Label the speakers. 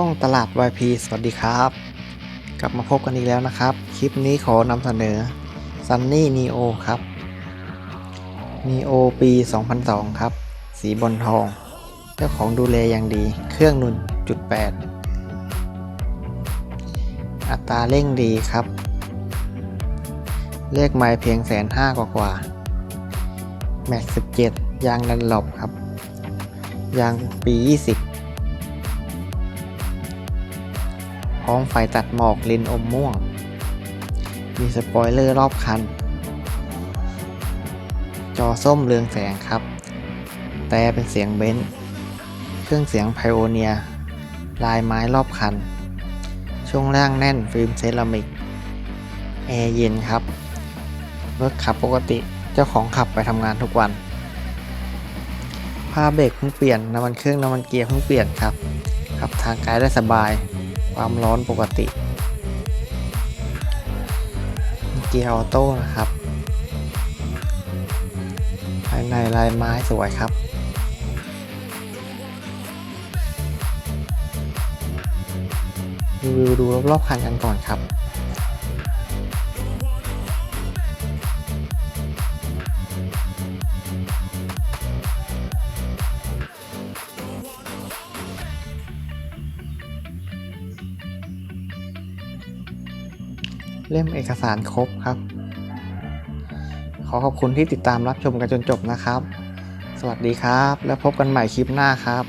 Speaker 1: ช่องตลาด YP สวัสดีครับ กลับมาพบกันอีกแล้วนะครับ คลิปนี้ขอนำเสนอ Sunny Neo ครับ Neo ปี 2002 ครับ สีบอลทอง เจ้าของดูแลอย่างดี เครื่อง1.8อัตราเร่งดีครับ เลขไมล์เพียงแสนห้ากว่ากว่าแม็ก17 ยางดันหลบครับ ยางปี 20 พร้อมไฟตัดหมอกเลนอมม่วง มีสปอยเลอร์รอบคัน จอส้มเรืองแสงครับ แต่เป็นเสียงเบนซ์เครื่องเสียงไพโอเนียลายไม้รอบคัน ช่วงล่างแน่นฟิล์มเซรามิก แอร์เย็นครับ รถขับปกติเจ้าของขับไปทำงานทุกวันผ้าเบรกเพิ่งเปลี่ยนน้ำมันเครื่องน้ำมันเกียร์เพิ่งเปลี่ยนครับขับทางไกลได้สบาย ความร้อนปกติ เกียร์ออโต้นะครับ ภายในลายไม้สวยครับรีวิวดูรอบๆคันกันก่อนครับ เล่มเอกสารครบครับ ขอขอบคุณที่ติดตามรับชมกันจนจบนะครับ สวัสดีครับ แล้วพบกันใหม่คลิปหน้าครับ